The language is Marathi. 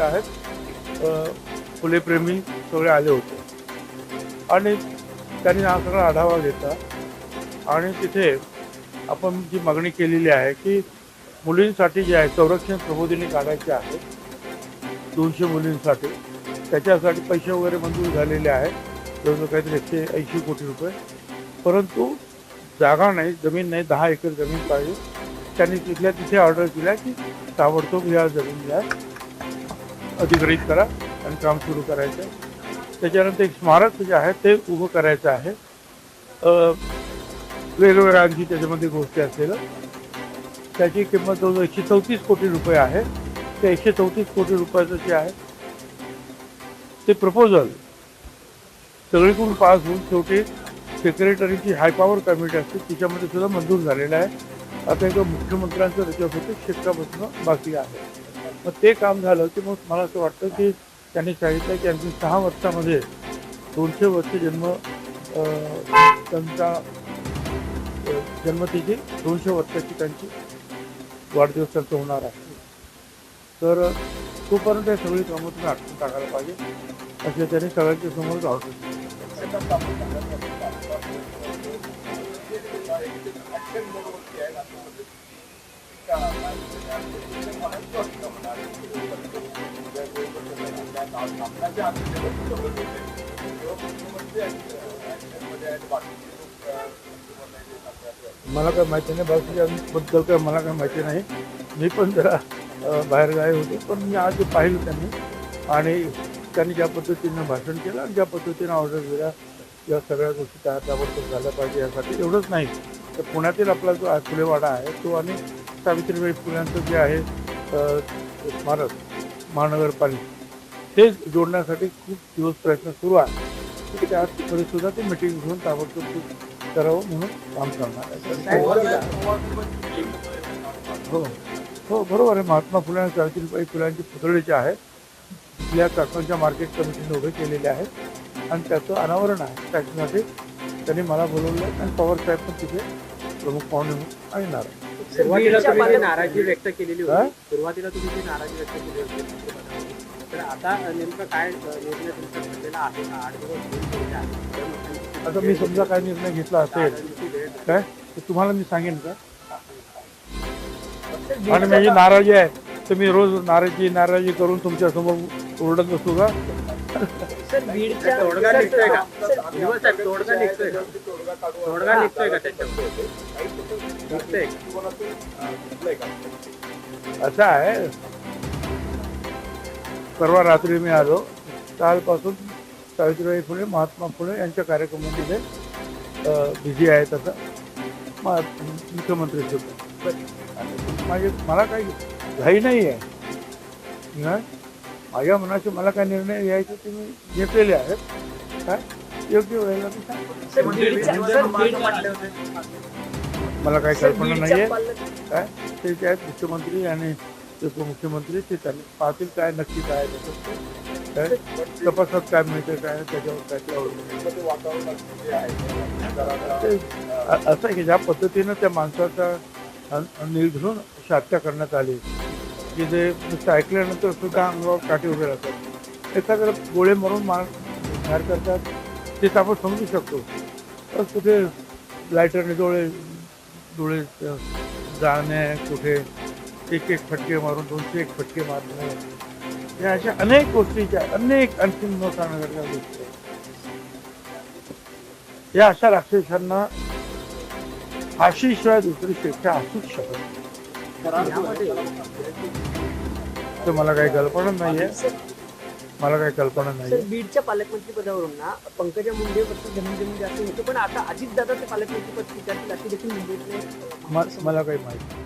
आहेत. फुलेप्रेमी सगळे आले होते. आणि त्यांनी हा सगळा आढावा घेतला. आणि तिथे आपण जी मागणी केलेली आहे की मुलींसाठी जे आहे संरक्षण प्रबोधिनी काढायचे आहे. दोनशे मुलींसाठी. त्याच्यासाठी पैसे वगैरे मंजूर झालेले आहे जवळजवळ काहीतरी एकशे ऐंशी कोटी रुपये. परंतु जागा नाही जमीन नाही दहा एकर जमीन पाहिजे. त्यांनी तिथल्या तिथे ऑर्डर दिल्या की ताबडतोब या जमीन घ्या अधिग्रहित करा आणि काम सुरू करायचं आहे. त्याच्यानंतर एक स्मारक जे आहे ते उभं करायचं आहे. वेगवेगळ्या आणखी त्याच्यामध्ये गोष्टी असलेलं. त्याची किंमत जवळजवळ एकशे चौतीस कोटी रुपये आहे. ते एकशे चौतीस कोटी रुपयाचं जे आहे ते प्रपोजल सगळीकडून पास होऊन शेवटी सेक्रेटरीची हाय पॉवर कमिटी असते तिच्यामध्ये सुद्धा मंजूर झालेलं आहे. आता एक मुख्यमंत्र्यांचं त्याच्यावर होते बाकी आहे. मग ते काम झालं की मग मला असं वाटतं की त्यांनी सांगितलं की आणखी सहा वर्षामध्ये दोनशे वर्ष जन्म त्यांचा जन्मतिथी दोनशे वर्षाची त्यांची वाढदिवस त्यांचा होणार आहे. तर तोपर्यंत हे सगळी कामं तुम्ही आटपून टाकायला पाहिजे. असे त्यांनी सगळ्यांच्या समोर ऑर्डर मला काय माहिती नाही बाकीच्याबद्दल काय मला काय माहिती नाही. मी पण जरा बाहेर गाय होते पण मी आज पाहिलं त्यांनी. आणि त्यांनी ज्या पद्धतीनं भाषण केलं आणि ज्या पद्धतीनं ऑर्डर दिल्या या सगळ्या गोष्टी त्या त्याबद्दल झाल्या पाहिजे यासाठी. एवढंच नाही तर पुण्यातील आपला जो आकुलेवाडा आहे तो आणि सावित्रीबाई फुल्यांचं जे आहे स्मारक महानगरपालिका ते जोडण्यासाठी खूप दिवस प्रयत्न सुरू आहे. त्यामध्ये सुद्धा ते मिटिंग घेऊन ताबडतोब करावं म्हणून काम करणार आहे. हो हो बरोबर आहे. महात्मा फुले आणि सावित्रीबाई फुलांची पुतळे जे आहे या काकांच्या मार्केट कमिटीने उभे केलेले आहेत. आणि त्याचं अनावरण आहे. त्याच्यासाठी त्यांनी मला बोलवलं आणि पवार साहेब पण तिथे प्रमुख पाहुणे म्हणून येणार आहे सुरुवातीला तुम्ही जी नाराजी व्यक्त केलेली? होती सुरुवातीला तुम्ही जी नाराजी व्यक्त केली होती तर आता नेमकं काय निर्णय तुमचा आहे? का आठ दिवस आता मी समजा काय निर्णय घेतला असेल काय? तर तुम्हाला मी सांगेन का? आणि माझी नाराजी आहे तर मी रोज नाराजी नाराजी करून तुमच्यासमोर ओरडत बसू का? सर बीडच्या तोडगा निघतोय का? दिवस तोडगा निघतोय का? तोडगा निघतोय का त्याच्यामध्ये? असं आहे. परवा रात्री मी आलो. कालपासून सावित्रीबाई फुले महात्मा फुले यांच्या कार्यक्रमामध्ये बिझी आहे तसं. मुख्यमंत्री सुद्धा. माझे मला काही घाई नाही आहे. ना? माझ्या मनाचे मला काय निर्णय घ्यायचे ते मी घेतलेले आहेत. काय? योग्य वेळेला मी सांगतो सर बीडच्या सर बीडच्या मला काही कल्पना नाही आहे काय ते जे आहेत मुख्यमंत्री आणि उपमुख्यमंत्री ते त्यांनी पाहतील काय नक्की काय आहे त्याच्यात ते. काय तपासात काय मिळतं काय त्याच्यावर काय अ- असं आहे की ज्या पद्धतीनं त्या माणसाचा निर्घृण अशी हत्या करण्यात आली. की जे नुसतं ऐकल्यानंतर सुद्धा अंगावर काठी उभे राहतात. एखाद्याला गोळे मारून मार करतात. तेच आपण समजू शकतो. तर कुठे लायटरने डोळे डोळे जाणे कुठे एक एक फटके मारून दोनशे एक फटके मारणे. या अशा अनेक गोष्टीच्या अनेक आणखीन न सांगण्यासारख्या गोष्टी. या अशा राक्षसांना फाशीशिवाय दुसरी शिक्षा असूच शकत तर मला काही कल्पना नाही आहे मला काही कल्पना नाही सर बीडच्या पालकमंत्री पदावरून ना पंकजा मुंडे वरती जमीन जमीन जास्त होतं पण आता अजित दादा ते पालकमंत्री पद स्वीकारतील अशी देखील मुंबईतले म- मला काही माहिती नाही.